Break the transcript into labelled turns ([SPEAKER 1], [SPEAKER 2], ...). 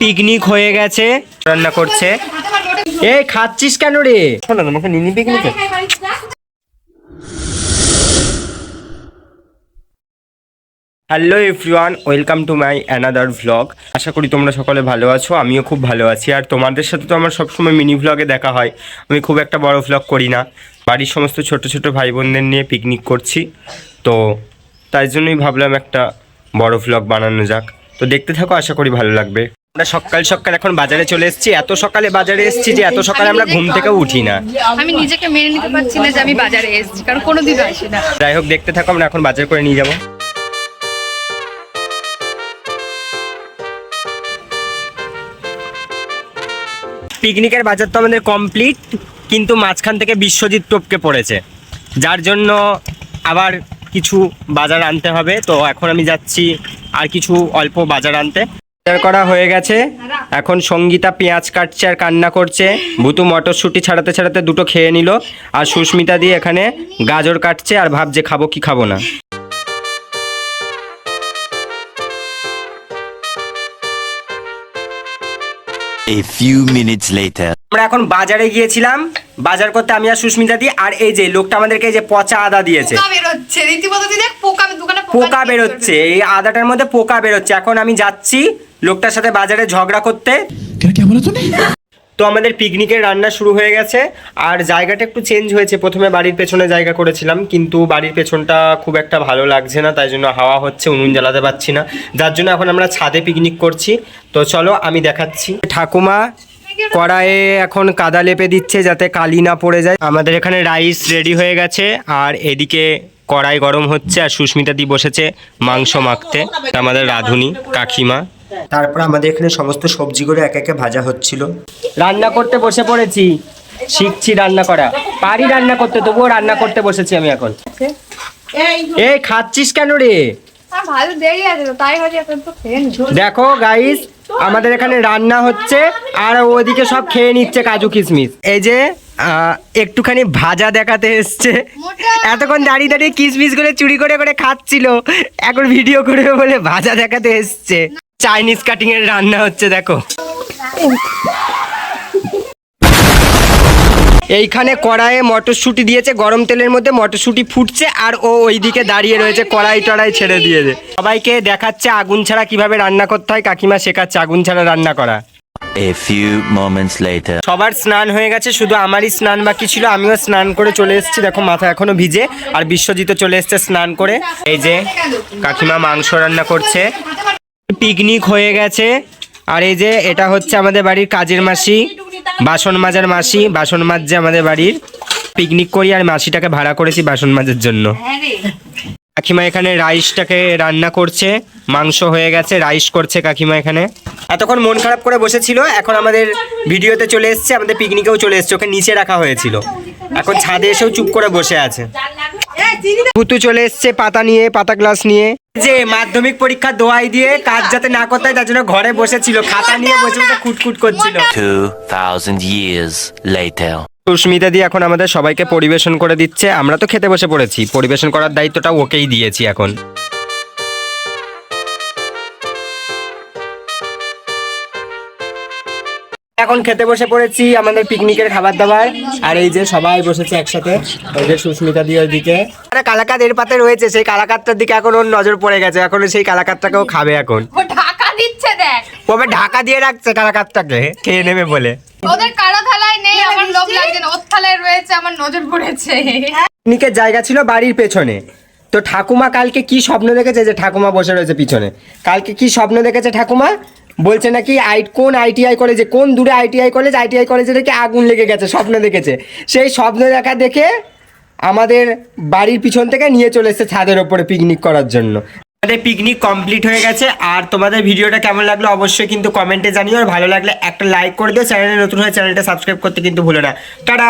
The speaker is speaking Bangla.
[SPEAKER 1] পিকনিক হয়ে গেছে রান্না করছে। এই খাচ্ছিস কেন রে? শোনো তোমাকে mini picnic? Hello everyone welcome to my another vlog আশা করি তোমরা সকলে ভালো আছো আমিও খুব ভালো আছি। আর তোমাদের সাথে তো আমার সবসময় মিনি ভ্লগে দেখা হয়। আমি খুব একটা বড় ভ্লগ করি না। বাড়ির সমস্ত ছোট ছোট ভাই বোনদের নিয়ে পিকনিক করছি। তো তাই জন্যই ভাবলাম একটা বড় ভ্লগ বানানো যাক। তো দেখতে থাকো আশা করি ভালো লাগবে। আমরা সকাল সকাল এখন বাজারে চলে এসেছি। এত সকালে বাজারে এসেছি যে এত সকালে আমরা ঘুম থেকেও উঠি না।
[SPEAKER 2] আমি নিজেকে মেনে নিতে পারছি না যে আমি বাজারে এসেছি কারণ কোনোদিন আসি না।
[SPEAKER 1] যাই হোক দেখতে থাকো আমরা এখন বাজার করে নিয়ে যাব। পিকনিকের বাজার তো আমাদের কমপ্লিট কিন্তু মাঝখান থেকে বিশ্বজিৎ টপকে পড়েছে। যার জন্য আবার কিছু বাজার আনতে হবে। তো এখন আমি যাচ্ছি আর কিছু অল্প বাজার আনতে। বাজার করা হয়ে গেছে। এখন সঙ্গীতা পেঁয়াজ কাটছে আর কান্না করছে। ভুতু মটরশুঁটি ছাড়াতে ছাড়াতে দুটো খেয়ে নিল। আর সুস্মিতা দিয়ে এখানে গাজর কাটছে আর ভাবছে খাব কি খাব না।
[SPEAKER 3] A few minutes later.
[SPEAKER 1] আমরা এখন বাজারে গিয়েছিলাম। বাজার করতে আমি আর সুস্মিতা দি আর এই যে লোকটা আমাদেরকে এই যে পচা আদা দিয়েছে।
[SPEAKER 2] পোকা বেরোচ্ছে।
[SPEAKER 1] এই আদাটার মধ্যে পোকা বেরোচ্ছে। এখন আমি যাচ্ছি লোকটার সাথে বাজারে ঝগড়া করতে। তো আমাদের পিকনিকের রান্না শুরু হয়ে গেছে। আর জায়গাটা একটু চেঞ্জ হয়েছে। প্রথমে বাড়ির পেছনে জায়গা করেছিলাম কিন্তু বাড়ির পেছনটা খুব একটা ভালো লাগছে না তাই জন্য হাওয়া হচ্ছে উনুন জ্বালাতে পারছি না। যার জন্য এখন আমরা ছাদে পিকনিক করছি। তো চলো আমি দেখাচ্ছি। ঠাকুমা কড়াইয়ে এখন কাদা লেপে দিচ্ছে যাতে কালি না পড়ে যায়। আমাদের এখানে রাইস রেডি হয়ে গেছে আর এদিকে কড়াই গরম হচ্ছে আর সুস্মিতা দি বসেছে মাংস মাখতে। আমাদের রাঁধুনি কাকিমা। তারপর আমাদের এখানে সমস্ত সবজিগুলো এক একে ভাজা হচ্ছিল। রান্না করতে বসে পড়েছি শিখছি রান্না করা। পারি রান্না করতে তবুও রান্না করতে বসেছি আমি এখন। এই খাচ্ছিস কেন রে? দেখো গাইস আমাদের এখানে রান্না হচ্ছে আর ওদিকে সব খেয়ে নিচ্ছে কাজু কিশমিশ। এই যে আহ, একটুখানি ভাজা দেখাতে এসছে। এতক্ষণ দাঁড়িয়ে দাঁড়িয়ে কিশমিশ করে চুরি করে করে খাচ্ছিল এখন ভিডিও করে বলে ভাজা দেখাতে এসছে। চাইনিজ কাটিং এর রান্না হচ্ছে দেখো। এইখানে কড়াইয়ে মটরশুঁটি দিয়েছে গরম তেলের মধ্যে মটরশুঁটি ফুটছে আর ও ওইদিকে দাঁড়িয়ে রয়েছে কড়াই টড়াই ছেড়ে দিয়েছে সবাইকে দেখাচ্ছে আগুন ছাড়া কীভাবে রান্না করতে হয় কাকিমা শেখাচ্ছে আগুন ছাড়া রান্না করা।
[SPEAKER 3] A few moments later.
[SPEAKER 1] সবার স্নান হয়ে গেছে শুধু আমারই স্নান বাকি ছিল আমিও স্নান করে চলে এসেছি দেখো মাথা এখনও ভিজে আর বিশ্বজিৎ চলে এসেছে স্নান করে। এই যে কাকিমা মাংস রান্না করছে। পিকনিক হয়ে গেছে আর এই যে এটা হচ্ছে আমাদের বাড়ির কাজের মাসি। বাসন মাজার মাসি, বাসন মাজছে আমাদের বাড়ির। পিকনিক করি আর মাসিটাকে ভাড়া করেছি বাসন মাজার জন্য। কাকিমা এখানে রাইসটাকে রান্না করছে, মাংস হয়ে গেছে, রাইস করছে কাকিমা এখানে। এতক্ষণ মন খারাপ করে বসেছিল, এখন আমাদের ভিডিওতে চলে এসছে, আমাদের পিকনিকেও চলে এসছে, ওকে নিচে রাখা হয়েছিল। এখন ছাদে এসেও চুপ করে বসে আছে। ভুতু চলে এসছে পাতা নিয়ে পাতা গ্লাস নিয়ে। যে মাধ্যমিক পরীক্ষা দোয়াই দিয়ে কাজ যাতে না করতে হয় তার জন্য ঘরে বসেছিল খাতা নিয়ে বসে বসে খুটখুট করছিল।
[SPEAKER 3] 2000 years later.
[SPEAKER 1] সুস্মিতা দি এখন আমাদের সবাইকে পরিবেশন করে দিচ্ছে। আমরা তো খেতে বসে পড়েছি। পরিবেশন করার দায়িত্বটা ওকেই দিয়েছি এখন। এখন খেতে বসে পড়েছি আমাদের পিকনিকের খাবার দাবার। আর এই যে সবাই বসেছে একসাথে ওই যে সুস্মিতা দিয়ে ওইদিকে আরে কালাকাত এর পাতে রয়েছে সেই কালাকাতটার দিকে এখন ওর নজর পড়ে গেছে এখন সেই কালাকাতটাকেও খাবে এখন।
[SPEAKER 2] ঢাকা দিচ্ছে দেখ।
[SPEAKER 1] কবে ঢাকা দিয়ে রাখছে কালাকাতটাকে খেয়ে নেবে বলে।
[SPEAKER 2] ওদের কারও থালায় নেই আমার লোভ লাগছে না ওর থালায় রয়েছে আমার নজর পড়েছে।
[SPEAKER 1] পিকনিকের জায়গা ছিল বাড়ির পেছনে। তো ঠাকুমা কালকে কি স্বপ্ন দেখেছে যে ঠাকুমা বসে রয়েছে পিছনে? কালকে কি স্বপ্ন দেখেছে ঠাকুমা? বলছে নাকি আই কোন আইটিআই কলেজে কোন দূরে আইটিআই কলেজ আইটিআই কলেজে দেখে আগুন লেগে গেছে, স্বপ্ন দেখেছে। সেই স্বপ্ন দেখা দেখে আমাদের বাড়ির পিছন থেকে নিয়ে চলে এসেছে ছাদের ওপরে পিকনিক করার জন্য। আমাদের পিকনিক কমপ্লিট হয়ে গেছে, আর তোমাদের ভিডিওটা কেমন লাগল অবশ্যই কিন্তু কমেন্টে জানিও, আর ভালো লাগলে একটা লাইক করে দিও, চ্যানেলে নতুন হয়ে চ্যানেলটা সাবস্ক্রাইব করতে কিন্তু ভুলো না। টাটা!